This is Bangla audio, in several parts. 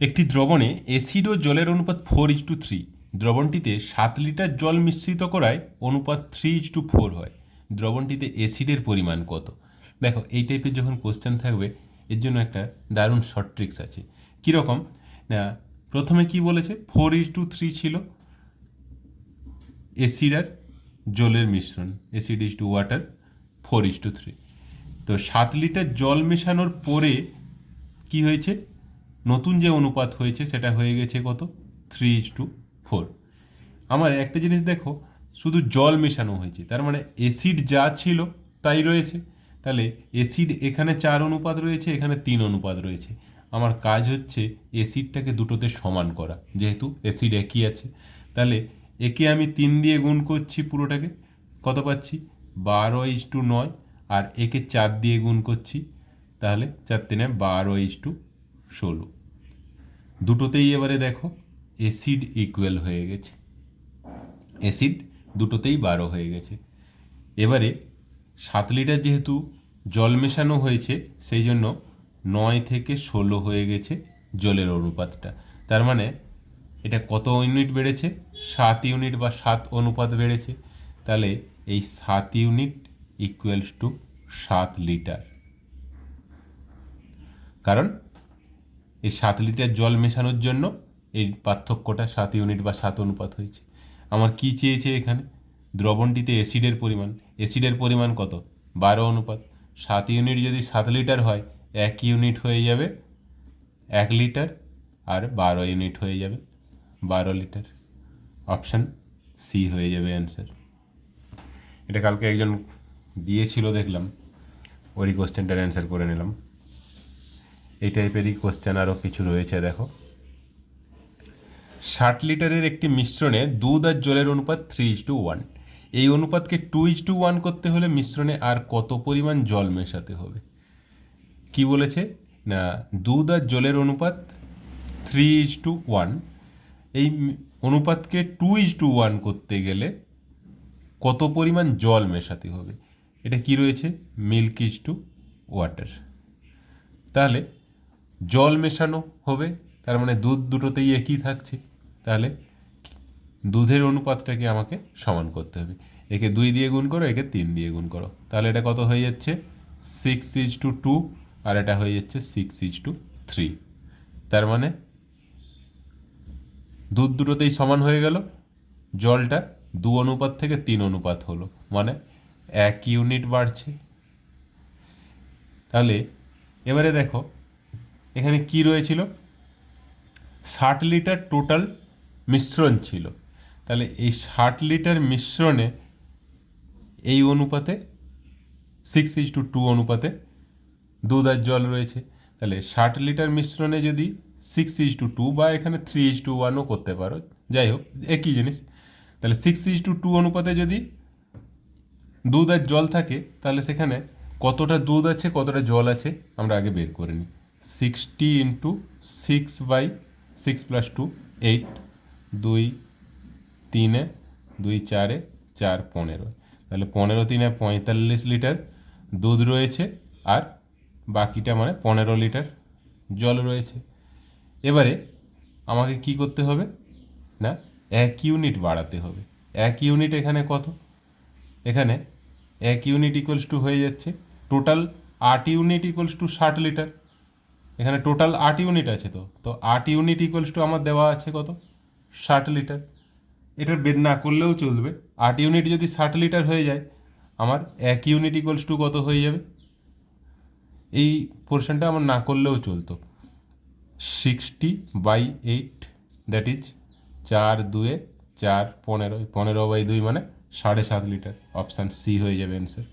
একটি দ্রবণে অ্যাসিড ও জলের অনুপাত ফোর ইজ টু থ্রি দ্রবণটিতে সাত লিটার জল মিশ্রিত করায় অনুপাত থ্রি ইজ টু ফোর হয়। দ্রবণটিতে অ্যাসিডের পরিমাণ কত? দেখো, এই টাইপের যখন কোশ্চেন থাকবে, এর জন্য একটা দারুণ শর্ট ট্রিক্স আছে। কীরকম? না, প্রথমে কি বলেছে? ফোর ইজ টু থ্রি ছিল। অ্যাসিড আর জলের মিশ্রণ। Acid is to water four is to three তো সাত লিটার জল মেশানোর পরে কি হয়েছে? নতুন যে অনুপাত হয়েছে, সেটা হয়ে গেছে কত? থ্রি ইজ টু ফোর আমার একটা জিনিস দেখো, শুধু জল মেশানো হয়েছে, তার মানে অ্যাসিড যা ছিল তাই রয়েছে। তাহলে অ্যাসিড এখানে চার অনুপাত রয়েছে, এখানে তিন অনুপাত রয়েছে। আমার কাজ হচ্ছে অ্যাসিডটাকে দুটোতে সমান করা, যেহেতু অ্যাসিড একই আছে। তাহলে একে আমি তিন দিয়ে গুণ করছি পুরোটাকে, কত পাচ্ছি? বারো ইজ টু নয়, আর একে চার দিয়ে গুণ করছি, তাহলে চার তিনে বারো ইজ টু ষোলো। দুটোতেই এবারে দেখো অ্যাসিড ইকুয়াল হয়ে গেছে। অ্যাসিড দুটোতেই বারো হয়ে গেছে। এবারে সাত লিটার যেহেতু জল মেশানো হয়েছে, সেই জন্য নয় থেকে ষোলো হয়ে গেছে জলের অনুপাতটা। তার মানে এটা কত ইউনিট বেড়েছে? সাত ইউনিট বা সাত অনুপাত বেড়েছে। তাহলে এই সাত ইউনিট ইকুয়ালস টু সাত লিটার। কারণ এই সাত লিটার জল মেশানোর জন্য এই পার্থক্যটা সাত ইউনিট বা সাত অনুপাত হয়েছে। আমার কি চেয়েছে এখানে? দ্রবণটিতে অ্যাসিডের পরিমাণ। অ্যাসিডের পরিমাণ কত? বারো অনুপাত। সাত ইউনিট যদি সাত লিটার হয়, এক ইউনিট হয়ে যাবে এক লিটার আর বারো ইউনিট হয়ে যাবে বারো লিটার। অপশান সি হয়ে যাবে অ্যান্সার। এটা কালকে একজন দিয়েছিল, দেখলাম। ওই কোশ্চেনটার অ্যান্সার করে নিলাম। এই টাইপেরই কোশ্চেন আরও কিছু রয়েছে, দেখো। ষাট লিটারের একটি মিশ্রণে দুধ আর জলের অনুপাত থ্রি ইজ টু ওয়ান এই অনুপাতকে টু ইজ টু ওয়ান করতে হলে মিশ্রণে আর কত পরিমাণ জল মেশাতে হবে? কি বলেছে? না, দুধ আর জলের অনুপাত থ্রি ইজ টু ওয়ান এই অনুপাতকে টু ইজ টু ওয়ান করতে গেলে কত পরিমাণ জল মেশাতে হবে? এটা কি রয়েছে? মিল্ক ইজ টু ওয়াটার তাহলে জল মেশানো হবে, তার মানে দুধ দুটোতেই একই থাকছে, তাহলে দুধের অনুপাতটাকে আমাকে সমান করতে হবে। একে দুই দিয়ে গুণ করো, একে তিন দিয়ে গুণ করো। তাহলে এটা কত হয়ে যাচ্ছে? সিক্স ইজ টু টু আর এটা হয়ে যাচ্ছে সিক্স ইজ টু থ্রি তার মানে দুধ দুটোতেই সমান হয়ে গেল, জলটা দু অনুপাত থেকে তিন অনুপাত হলো মানে এক ইউনিট বাড়ছে। তাহলে এবারে দেখো এখানে কি রয়েছিল? ষাট লিটার টোটাল মিশ্রণ ছিল। তাহলে এই ষাট লিটার মিশ্রণে এই অনুপাতে সিক্স ইজ টু টু অনুপাতে দুধ আর জল রয়েছে। তাহলে ষাট লিটার মিশ্রণে যদি সিক্স ইজ টু টু বা এখানে থ্রি ইজ টু ওয়ানও করতে পারো, যাই হোক, একই জিনিস। তাহলে সিক্স ইজ টু টু অনুপাতে যদি দুধ আর জল থাকে, তাহলে সেখানে কতটা দুধ আছে, কতটা জল আছে, আমরা আগে বের করে নিই। Sixty into six by six plus two eight দুই, তিনে, দুই চারে, চার, পনেরো। তাহলে পনেরো তিনে পঁয়তাল্লিশ লিটার দুধ রয়েছে আর বাকিটা মানে পনেরো লিটার জল রয়েছে। এবারে আমাকে কি করতে হবে? না, এক ইউনিট বাড়াতে হবে। এক ইউনিট এখানে কত? এখানে এক ইউনিট ইকুয়ালস টু হয়ে যাচ্ছে। টোটাল আট ইউনিট ইকুয়ালস টু ষাট লিটার। এখানে টোটাল আট ইউনিট আছে তো। তো আট ইউনিট ইকুয়ালস টু আমার দেওয়া আছে কত? ষাট লিটার এটার বের না করলেও চলবে। আট ইউনিট যদি ষাট লিটার হয়ে যায়, আমার এক ইউনিট ইকুয়ালস টু কত হয়ে যাবে? এই পোর্শনটা আমার না করলেও চলতো। Sixty by eight that is চার দুয়ে চার পনেরো। পনেরো বাই দুই মানে সাড়ে সাত লিটার অপশান সি হয়ে যাবে অ্যান্সার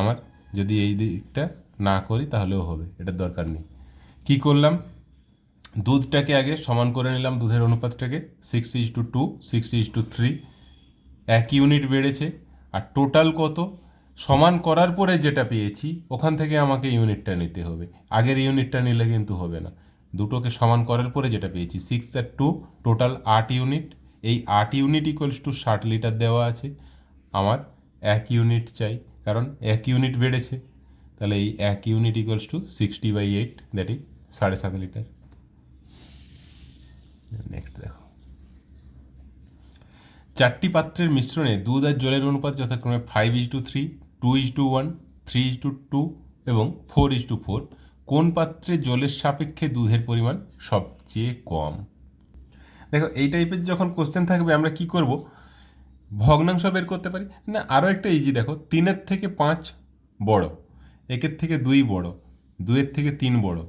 আমার যদি এই দিকটা না করি তাহলেও হবে, এটার দরকার নেই। কি করলাম? দুধটাকে আগে সমান করে নিলাম, দুধের অনুপাতটাকে six is to two six is to three এক ইউনিট বেড়েছে। আর টোটাল কত? সমান করার পরে যেটা পেয়েছি, ওখান থেকে আমাকে ইউনিটটা নিতে হবে। আগের ইউনিটটা নিলে কিন্তু হবে না। দুটোকে সমান করার পরে যেটা পেয়েছি সিক্স আর টু টোটাল আট ইউনিট এই আট ইউনিট ইকুয়ালস টু ষাট লিটার দেওয়া আছে। আমার এক ইউনিট চাই, কারণ এক ইউনিট বেড়েছে। তাহলে এই এক unit equals to sixty by eight that is সাড়ে সাত লিটার নেক্সট দেখো। চারটি পাত্রের মিশ্রণে দুধ আর জলের অনুপাত যথাক্রমে five is to three two is to one three is to two এবং ফোর ইজ টু ফোর কোন পাত্রে জলের সাপেক্ষে দুধের পরিমাণ সবচেয়ে কম? দেখো, এই টাইপের যখন কোশ্চেন থাকবে, আমরা কি করব? ভগ্নাংশ বের করতে পারি। না আরও একটা ইজি দেখো, তিনের থেকে পাঁচ বড়। একের থেকে দুই বড় দুয়ের থেকে তিন বড়,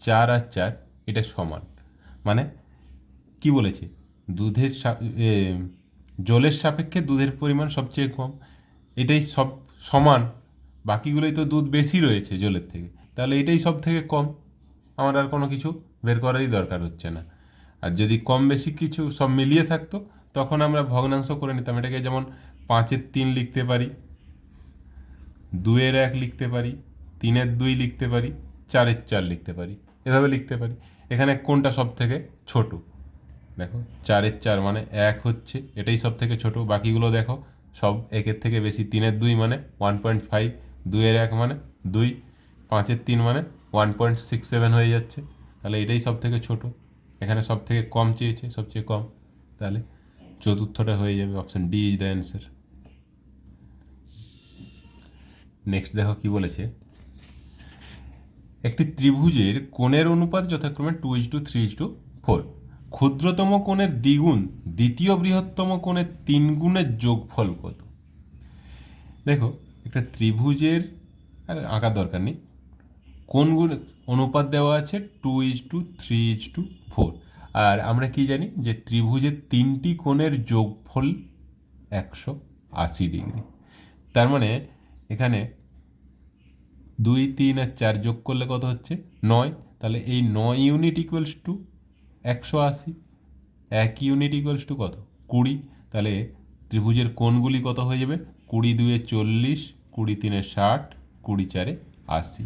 চার আর চার, এটা সমান। মানে কি বলেছে? দুধের জলের সাপেক্ষে দুধের পরিমাণ সবচেয়ে কম। এটাই সব সমান, বাকিগুলোই তো দুধ বেশি রয়েছে জলের থেকে। তাহলে এটাই সব থেকে কম। আমার আর কোনো কিছু বের করারই দরকার হচ্ছে না। আর যদি কম বেশি কিছু সব মিলিয়ে থাকতো, তখন আমরা ভগ্নাংশ করে নিতাম। এটাকে যেমন পাঁচের তিন লিখতে পারি দুয়ের এক লিখতে পারি, তিনের দুই লিখতে পারি, চারের চার লিখতে পারি। এভাবে লিখতে পারি। এখানে কোনটা সব থেকে ছোট? দেখো, চারের চার মানে এক হচ্ছে, এটাই সব থেকে ছোট। বাকিগুলো দেখো, সব একের থেকে বেশি। তিনের দুই মানে ওয়ান পয়েন্ট ফাইভ, দুইয়ের এক মানে দুই, পাঁচের তিন মানে ওয়ান পয়েন্ট সিক্স সেভেন হয়ে যাচ্ছে। তাহলে এটাই সব থেকে ছোট। এখানে সব থেকে কম চেয়েছে, সবচেয়ে কম। তাহলে চতুর্থটা হয়ে যাবে option D is the answer. Next দেখো কি বলেছে। একটি ত্রিভুজের কোণের অনুপাত যথাক্রমে two is to three is to four ক্ষুদ্রতম কোণের দ্বিগুণ, দ্বিতীয় বৃহত্তম কোণের তিন গুণের যোগফল কত? দেখো, একটা ত্রিভুজের, আর আঁকার দরকার নেই। কোনগুণ অনুপাত দেওয়া আছে two is to three is to four আর আমরা কি জানি যে ত্রিভুজের তিনটি কোণের যোগফল একশো আশি ডিগ্রি। তার মানে এখানে দুই তিন আর চার যোগ করলে কত হচ্ছে? নয়। তাহলে এই নয় ইউনিট ইকুয়ালস টু একশো আশি। এক ইউনিট ইকুয়ালস টু কত? কুড়ি। তাহলে ত্রিভুজের কোণগুলি কত হয়ে যাবে? কুড়ি দুয়ে চল্লিশ কুড়ি তিনে ষাট কুড়ি চারে আশি।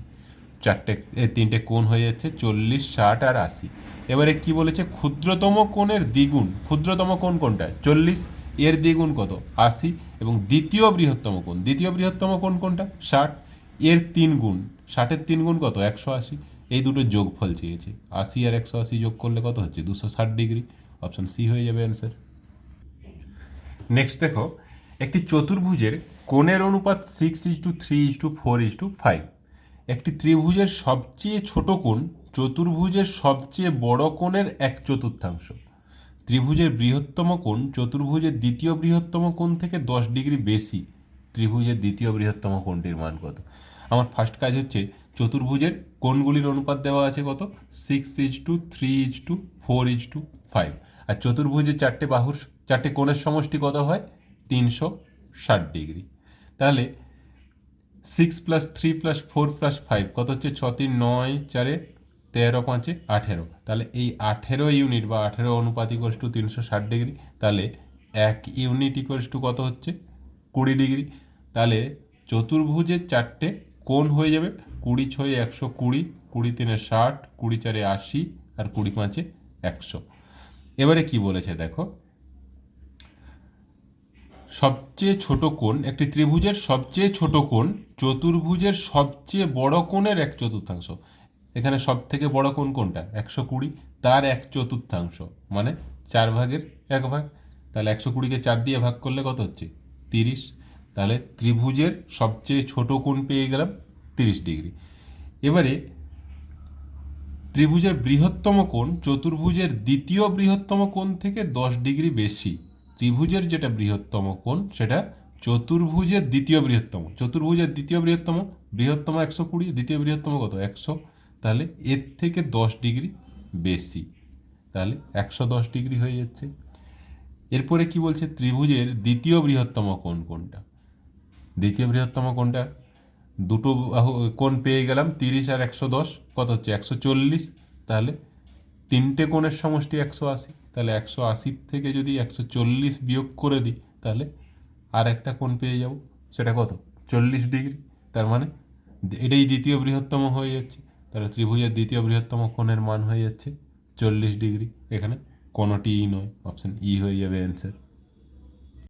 চারটে এ, তিনটে কোণ হয়ে যাচ্ছে চল্লিশ ষাট আর আশি। এবারে কি বলেছে? ক্ষুদ্রতম কোণের দ্বিগুণ। ক্ষুদ্রতম কোণ কোনটা? চল্লিশ। এর দ্বিগুণ কত? আশি। এবং দ্বিতীয় বৃহত্তম কোণ, দ্বিতীয় বৃহত্তম কোণ কোনটা? ষাট। এর তিন গুণ ষাটের তিন গুণ কত? একশো আশি। এই দুটো যোগফল চেয়েছে। আশি আর একশো আশি যোগ করলে কত হচ্ছে? দুশো ষাট ডিগ্রি। অপশন সি হয়ে যাবে অ্যান্সার। নেক্সট দেখো, একটি চতুর্ভুজের কোণের অনুপাত six is to three is to four is to five একটি ত্রিভুজের সবচেয়ে ছোট কোণ, চতুর্ভুজের সবচেয়ে বড় কোণের এক চতুর্থাংশ। ত্রিভুজের বৃহত্তম কোণ চতুর্ভুজের দ্বিতীয় বৃহত্তম কোণ থেকে দশ ডিগ্রি বেশি। ত্রিভুজের দ্বিতীয় বৃহত্তম কোণটির মান কত? আমার ফার্স্ট কাজ হচ্ছে চতুর্ভুজের কোণগুলির অনুপাত দেওয়া আছে কত? Six is to three is to four is to five আর চতুর্ভুজের চারটে বাহুর, চারটে কোণের সমষ্টি কত হয়? তিনশো ষাট ডিগ্রি। তাহলে six plus three plus four plus five কত হচ্ছে? ছ তিন নয় চারে তেরো পাঁচে আঠেরো। তাহলে এই আঠেরো ইউনিট বা আঠেরো অনুপাত ইকোয়ালস টু তিনশো ষাট ডিগ্রি তাহলে এক ইউনিট ইকোয়ালস টু কত হচ্ছে? কুড়ি ডিগ্রি তাহলে চতুর্ভুজের চারটে কোণ হয়ে যাবে, কুড়ি ছয় একশো কুড়ি কুড়ি তিনে ষাট, কুড়ি চারে আশি আর কুড়ি পাঁচে একশো। এবারে কি বলেছে দেখো? সবচেয়ে ছোট কোণ, একটি ত্রিভুজের সবচেয়ে ছোট কোণ, চতুর্ভুজের সবচেয়ে বড় কোণের এক চতুর্থাংশ। এখানে সব থেকে বড় কোণ কোনটা? একশো কুড়ি, তার এক চতুর্থাংশ। মানে চার ভাগের এক ভাগ। তাহলে একশো কুড়িকে চার দিয়ে ভাগ করলে কত হচ্ছে? তিরিশ। তাহলে ত্রিভুজের সবচেয়ে ছোট কোণ পেয়ে গেলাম তিরিশ ডিগ্রি। এবারে ত্রিভুজের বৃহত্তম কোণ চতুর্ভুজের দ্বিতীয় বৃহত্তম কোণ থেকে দশ ডিগ্রি বেশি। ত্রিভুজের যেটা বৃহত্তম কোণ, সেটা চতুর্ভুজের দ্বিতীয় বৃহত্তম। চতুর্ভুজের দ্বিতীয় বৃহত্তম বৃহত্তম একশো কুড়ি, দ্বিতীয় বৃহত্তম কত? একশো। তাহলে এর থেকে দশ ডিগ্রি বেশি। তাহলে একশো দশ ডিগ্রি হয়ে যাচ্ছে। এরপরে কি বলছে? ত্রিভুজের দ্বিতীয় বৃহত্তম কোণ কোনটা দ্বিতীয় বৃহত্তম কোনটা দুটো বাহু, কোণ পেয়ে গেলাম তিরিশ আর একশো দশ। কত হচ্ছে? একশো চল্লিশ। তাহলে তিনটে কোণের সমষ্টি একশো আশি। তাহলে একশো আশির থেকে যদি একশো চল্লিশ বিয়োগ করে দিই, তাহলে আর একটা কোণ পেয়ে যাব। সেটা কত? চল্লিশ ডিগ্রি। তার মানে এটাই দ্বিতীয় বৃহত্তম হয়ে যাচ্ছে। তাহলে ত্রিভুজের দ্বিতীয় বৃহত্তম কোণের মান হয়ে যাচ্ছে চল্লিশ ডিগ্রি। এখানে কোনোটিই নয় অপশান ই হয়ে যাবে অ্যান্সার